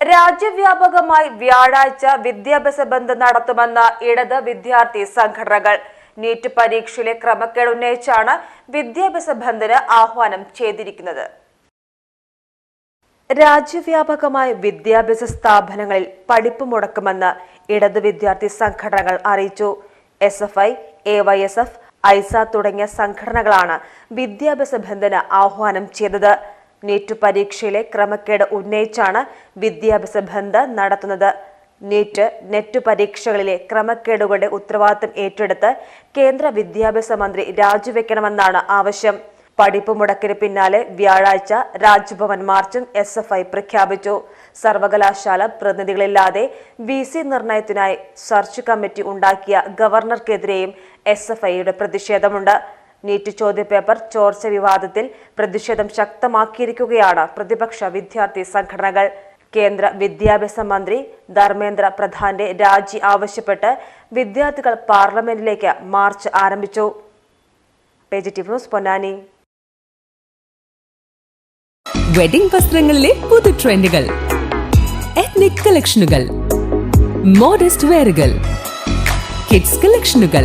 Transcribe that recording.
രാജ്യവ്യാപകമായി വ്യാഴാഴ്ച വിദ്യാഭ്യാസ ബന്ദ് നടത്തുമെന്ന ഇടത് വിദ്യാർത്ഥി സംഘടനകൾ. നീറ്റ് പരീക്ഷയിലെ ക്രമക്കേട് ഉന്നയിച്ചാണ് വിദ്യാഭ്യാസ ബന്ദിന് ആഹ്വാനം ചെയ്തിരിക്കുന്നത്. രാജ്യവ്യാപകമായി വിദ്യാഭ്യാസ സ്ഥാപനങ്ങളിൽ പഠിപ്പ് മുടക്കുമെന്ന് ഇടത് വിദ്യാർത്ഥി സംഘടനകൾ അറിയിച്ചു. S F I A Y S F AISA തുടങ്ങിയ സംഘടനകളാണ് വിദ്യാഭ്യാസ ബന്ദിന് ആഹ്വാനം ചെയ്തത്. നീറ്റ് പരീക്ഷയിലെ ക്രമക്കേട് ഉന്നയിച്ചാണ് വിദ്യാഭ്യാസ ബന്ദ് നടത്തുന്നത്. നീറ്റ് നെറ്റ് പരീക്ഷകളിലെ ക്രമക്കേടുകളുടെ ഉത്തരവാദിത്തം ഏറ്റെടുത്ത് കേന്ദ്ര വിദ്യാഭ്യാസ മന്ത്രി രാജിവെക്കണമെന്നാണ് ആവശ്യം. പഠിപ്പ് മുടക്കിന് പിന്നാലെ വ്യാഴാഴ്ച രാജ്ഭവൻ മാർച്ചും എസ് എഫ് ഐ പ്രഖ്യാപിച്ചു. സർവകലാശാല പ്രതിനിധികളില്ലാതെ വി സി നിർണയത്തിനായി സെർച്ച് കമ്മിറ്റി ഉണ്ടാക്കിയ ഗവർണർക്കെതിരെയും എസ് എഫ് ഐയുടെ പ്രതിഷേധമുണ്ട്. നീറ്റ് ചോദ്യപേപ്പർ ചോർച്ച വിവാദത്തിൽ പ്രതിഷേധം ശക്തമാക്കിയിരിക്കുകയാണ് പ്രതിപക്ഷ വിദ്യാർത്ഥി സംഘടനകൾ. കേന്ദ്ര വിദ്യാഭ്യാസ മന്ത്രി ധർമ്മേന്ദ്ര പ്രധാന്റെ രാജി ആവശ്യപ്പെട്ട് വിദ്യാർത്ഥികൾ പാർലമെന്റിലേക്ക് മാർച്ച് ആരംഭിച്ചു. പൊന്നാനി. വെഡിംഗ് വസ്ത്രങ്ങളിലെ പുതു ട്രെൻഡുകൾ എത്നിക് കളക്ഷനുകൾ മോഡസ്റ്റ് വെയറുകൾ കിഡ്സ് കളക്ഷനുകൾ